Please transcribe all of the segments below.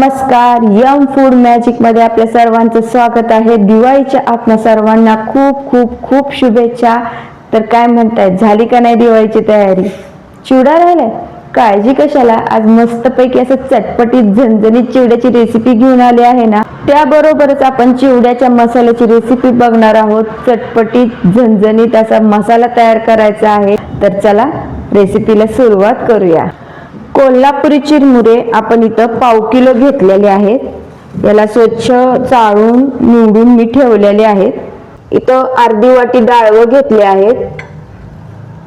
नमस्कार M food मॅजिकमध्ये आपल्या सर्वांचं स्वागत आहे. दिवाळीच्या आपल्या सर्वांना खूप खूप खूप शुभेच्छा. तर काय म्हणताय झाली का नाही दिवाळीची तयारी? चिवडा राहिलाय? काळजी कशाला? आज मस्तपैकी असं चटपटीत झणझणीत चिवड्याची रेसिपी घेऊन आली आहे ना? त्याबरोबरच आपण चिवड्याच्या मसाल्याची रेसिपी बघणार आहोत. चटपटीत झणझणीत असा मसाला तयार करायचा आहे. तर चला रेसिपीला सुरुवात करूया. कोल्हापुरी चिरमुरे आपण इथं पाव किलो घेतलेले आहेत. याला स्वच्छ चाळून निवडून मी ठेवलेले आहेत. इथं अर्धी वाटी डाळवं घेतले आहेत.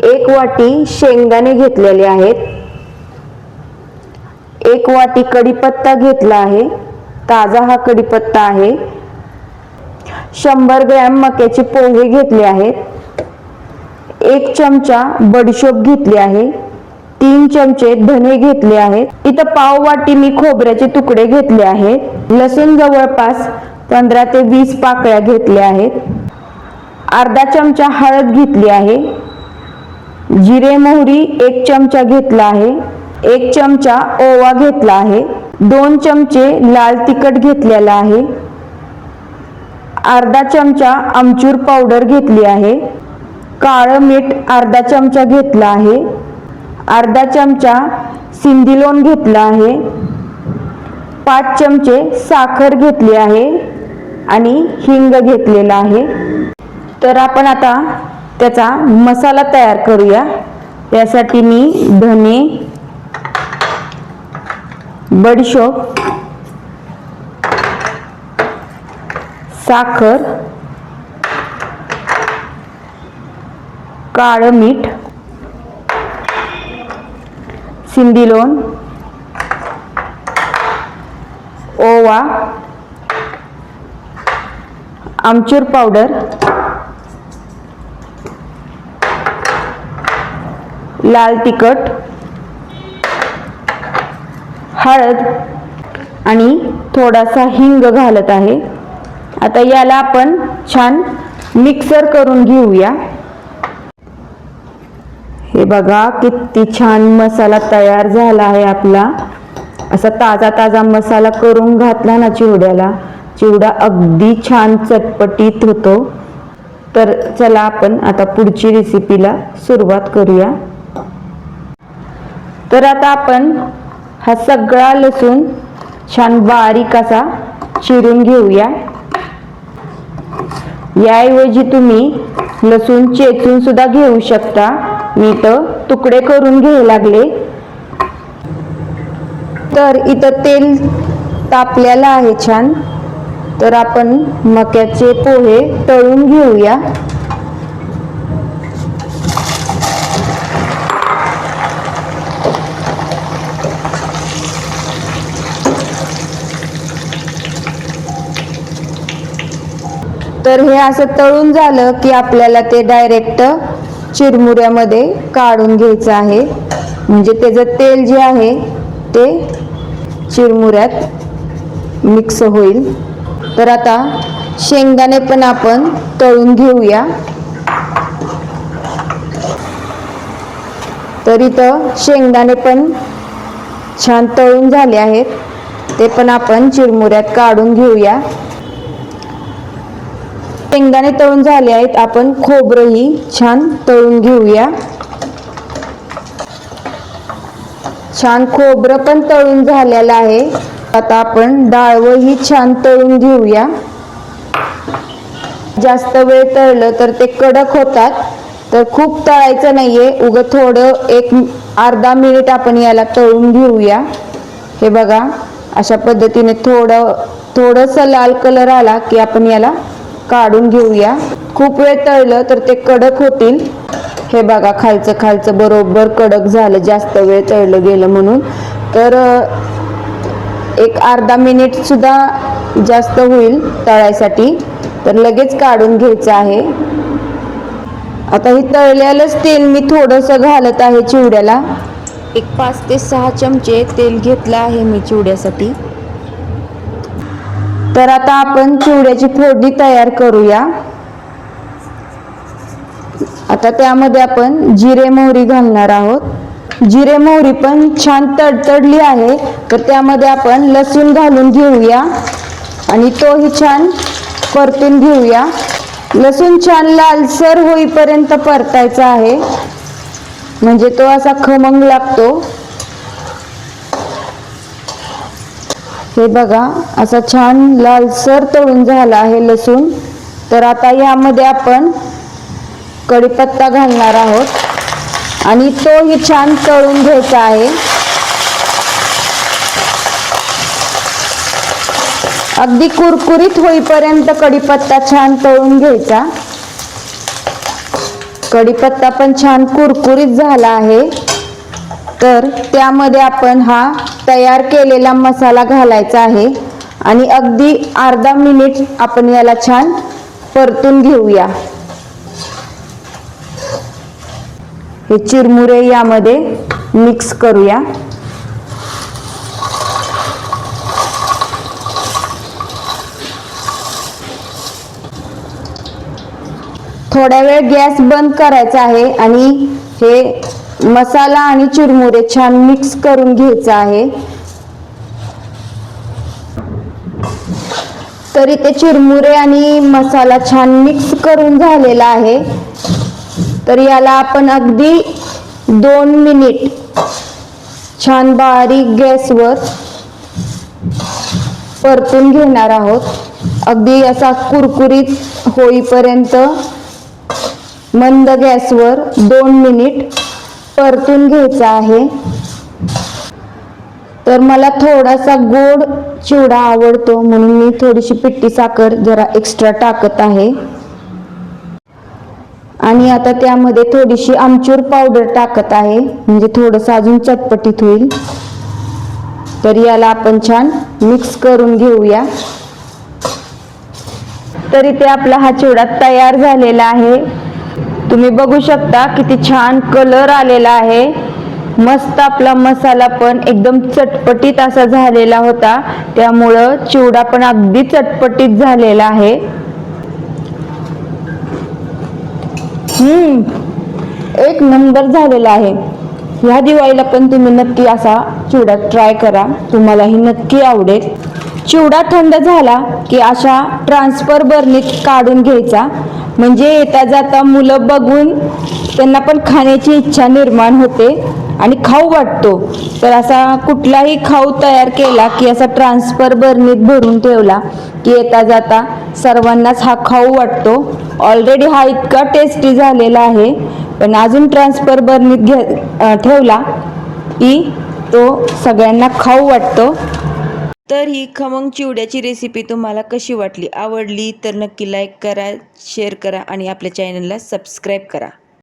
एक वाटी शेंगदाणे घेतलेले आहेत. एक वाटी कढीपत्ता घेतला आहे. ताजा हा कढीपत्ता आहे. शंभर ग्रॅम मक्याचे पोहे घेतले आहेत. एक चमचा बडीशोप घेतली आहे. तीन चमचे धने घेतले आहेत. इथं पाव वाटी मी खोबऱ्याचे तुकडे घेतले आहेत. लसूण जवळपास पंधरा ते वीस पाकळ्या घेतल्या आहेत. अर्धा चमचा हळद घेतली आहे. जिरे मोहरी एक चमचा घेतला आहे. एक चमचा ओवा घेतला आहे. दोन चमचे लाल तिखट घेतलेला आहे. अर्धा चमचा आमचूर पावडर घेतली आहे. काळं मीठ अर्धा चमचा घेतला आहे. अर्धा चमचा सिंदिलोन घेतला आहे. पाच चमचे साखर घेतली आहे आणि हिंग घेतलेला आहे. तर आपण आता त्याचा मसाला तयार करूया. त्यासाठी मी धने बडीशोप साखर काळं मीठ सिंदिलोन ओवा आमचूर पावडर लाल तिखट हळद आणि थोडासा हिंग घालत आहे. आता याला आपण छान मिक्सर करून घेऊया. हे बघा किती छान मसाला तयार झाला आहे आपला. असा ताजा ताजा मसाला करून घातला ना चिवड्याला. चिवडा अगदी छान चटपटीत होतो. तर चला आपण आता पुढची रेसिपीला सुरुवात करूया. तर आता आपण हा सगळा लसूण छान बारीक असा चिरून घेऊया. याऐवजी तुम्ही लसूण चेचून सुद्धा घेऊ शकता. मी तर तुकडे करून घेऊ लागले. तर इथं तेल तापलेलं आहे छान. तर आपण मक्याचे पोहे तळून घेऊया. तर हे असं तळून झालं की आपल्याला ते डायरेक्ट चिरमुऱ्यामध्ये काढून घ्यायचं आहे. म्हणजे त्याचं तेल जे आहे ते चिरमुऱ्यात मिक्स होईल. तर आता शेंगदाणे पण आपण तळून घेऊया. तर इथं शेंगदाणे पण छान तळून झाले आहेत. ते पण आपण चिरमुऱ्यात काढून घेऊया. शेंगदाणे तळून झाले आहेत. आपण खोबरंही छान तळून घेऊया. छान खोबरं पण तळून झालेलं आहे. आता आपण डाळवंही छान तळून घेऊया. जास्त वेळ तळलं तर ते कडक होतात. तर खूप तळायचं नाहीये. उगं थोडं एक अर्धा मिनिट आपण याला तळून घेऊया. हे बघा अशा पद्धतीने थोडं थोडंसं लाल कलर आला की आपण याला काढून घेऊया. खूप वेळ तळलं तर ते कडक होतील. हे बघा खालचं खालचं बरोबर कडक झालं जास्त वेळ तळलं गेलं म्हणून. तर एक अर्धा मिनिट सुद्धा जास्त होईल तळायसाठी. तर लगेच काढून घ्यायचं आहे. आता हे तळलेलंच तेल मी थोडंसं घालत आहे चिवड्याला. एक पाच ते सहा चमचे तेल घेतलं आहे मी चिवड्यासाठी. तर आता आपण चिवड्याची फोडणी तयार करूया. आता त्यामध्ये आपण जिरे मोहरी घालणार आहोत. जिरे मोहरी पण छान तडतडली आहे तर त्यामध्ये आपण लसूण घालून घेऊया आणि तोही छान परतून घेऊया. लसूण छान लालसर होईपर्यंत परतायचा आहे. म्हणजे तो असा खमंग लागतो. हे बघा असा छान लालसर तळून झाला आहे लसूण. तर आता यामध्ये आपण कढीपत्ता घालणार आहोत. आणि तोही छान तळून घ्यायचा आहे. अगदी कुरकुरीत होईपर्यंत कढीपत्ता छान तळून घ्यायचा. कढीपत्ता पण छान कुरकुरीत झाला आहे. तर त्यामध्ये आपण हा तयार केलेला मसाला घालायचा आहे. आणि अगदी अर्धा मिनिट आपण याला छान परतून घेऊया. हे चिरमुरे यामध्ये मिक्स करूया. थोड्या वेळ गॅस बंद करायचा आहे आणि हे मसाला आणि चिरमुरे छान मिक्स करून घ्यायचं आहे. तरी ते चिरमुरे आणि मसाला छान मिक्स करून झालेला आहे. तर याला आपण अगदी दोन मिनिट छान बारीक गॅसवर परतून घेणार आहोत. अगदी असा कुरकुरीत होईपर्यंत मंद गॅसवर दोन मिनिट परतून घ्यायचा आहे. तर मला थोडासा गोड चिवडा आवडतो म्हणून मी थोडीशी पिट्टी साखर जरा एक्स्ट्रा टाकत आहे. आणि आता त्यामध्ये थोडीशी आमचूर पावडर टाकत आहे म्हणजे थोडंसं अजून चटपटीत होईल. तर याला आपण छान मिक्स करून घेऊया. तरी ते आपला हा चिवडा तयार झालेला आहे. तुम्ही बघू शकता किती छान कलर आलेला आहे. मस्त आपला मसाला पण एकदम चटपटीत असा झालेला होता. त्यामुळं चिवडा पण अगदी चटपटीत झालेला आहे. हम्म एक नंबर झालेला आहे. ह्या दिवाळीला पण तुम्ही नक्की असा चिवडा ट्राय करा. तुम्हालाही नक्की आवडेल. चिवडा थंड झाला की अशा ट्रान्सफर बर्नीत काढून घ्यायचा. म्हणजे येता जाता मुलं बघून त्यांना पण खाण्याची इच्छा निर्माण होते आणि खाऊ वाटतो. तर असा कुठलाही खाऊ तयार केला की असा ट्रान्सफर बर्नीत भरून ठेवला की येता जाता सर्वांनाच हा खाऊ वाटतो. ऑलरेडी हा इतका टेस्टी झालेला आहे. पण अजून ट्रान्सफर बर्नीत घे ठेवला की तो सगळ्यांना खाऊ वाटतो. तर ही खमंग चिवड्याची रेसिपी तुम्हाला कशी वाटली? आवडली तर नक्की लाईक करा शेअर करा आणि आपल्या चॅनलला सबस्क्राईब करा.